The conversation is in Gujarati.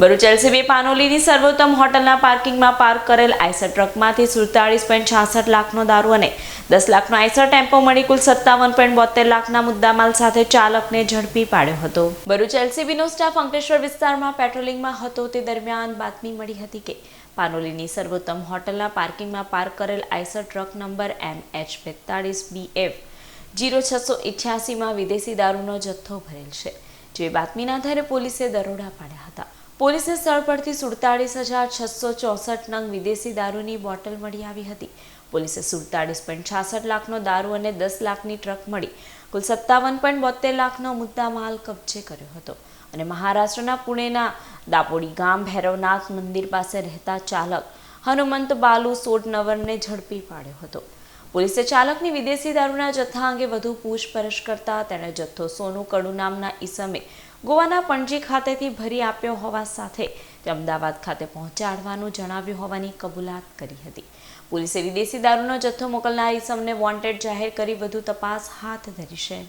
ભરૂચ એલસીબી પાનોલીની સર્વોત્તમ હોટલના પાર્કિંગમાં પાર્ક કરેલ આઈસર ટ્રકમાંથી સુડતાળીસ પોઈન્ટ છાસઠ લાખનો દારૂ અને દસ લાખનો આઈસર ટેમ્પો મળી કુલ સત્તાવન પોઈન્ટ બોતેર લાખના મુદ્દામાલ સાથે ચાલકને ઝડપી પાડ્યો હતો. ભરૂચ એલસીબીનો સ્ટાફ અંકલેશ્વર વિસ્તારમાં પેટ્રોલિંગમાં હતો તે દરમિયાન બાતમી મળી હતી કે પાનોલીની સર્વોત્તમ હોટલના પાર્કિંગમાં પાર્ક કરેલ Eicher truck number M H બેતાળીસ B F zero છસો ઇઠ્યાસીમાં વિદેશી દારૂનો જથ્થો ભરેલ છે, જે બાતમીના આધારે પોલીસે દરોડા પાડ્યા હતા. પોલીસે સ્થળ પરથી સુડતાળીસ હજાર છસો ચોસઠ નંગ વિદેશી દારૂની બોટલ મળી આવી હતી. પોલીસે સુડતાળીસ પોઈન્ટ છાસઠ લાખનો દારૂ અને દસ લાખની ટ્રક મળી કુલ સત્તાવન પોઈન્ટ બોતેર લાખનો મુદ્દા માલ કબજે કર્યો હતો. અને મહારાષ્ટ્રના પુણેના દાપોડી ગામ ભૈરવનાથ મંદિર પાસે રહેતા ચાલક હનુમંત બાલુ સોડનવરને ઝડપી પાડ્યો હતો. પોલીસે ચાલકની વિદેશી દારૂના જથ્થા અંગે વધુ પૂછપરછ કરતા તેણે જથ્થો સોનું, કડુ નામના ઈસમે ગોવાના પણજી ખાતેથી ભરી આપ્યો હોવા સાથે તે અમદાવાદ ખાતે પહોંચાડવાનું જણાવ્યું હોવાની કબૂલાત કરી હતી. પોલીસે વિદેશી દારૂનો જથ્થો મોકલનાર ઈસમને વોન્ટેડ જાહેર કરી વધુ તપાસ હાથ ધરી છે.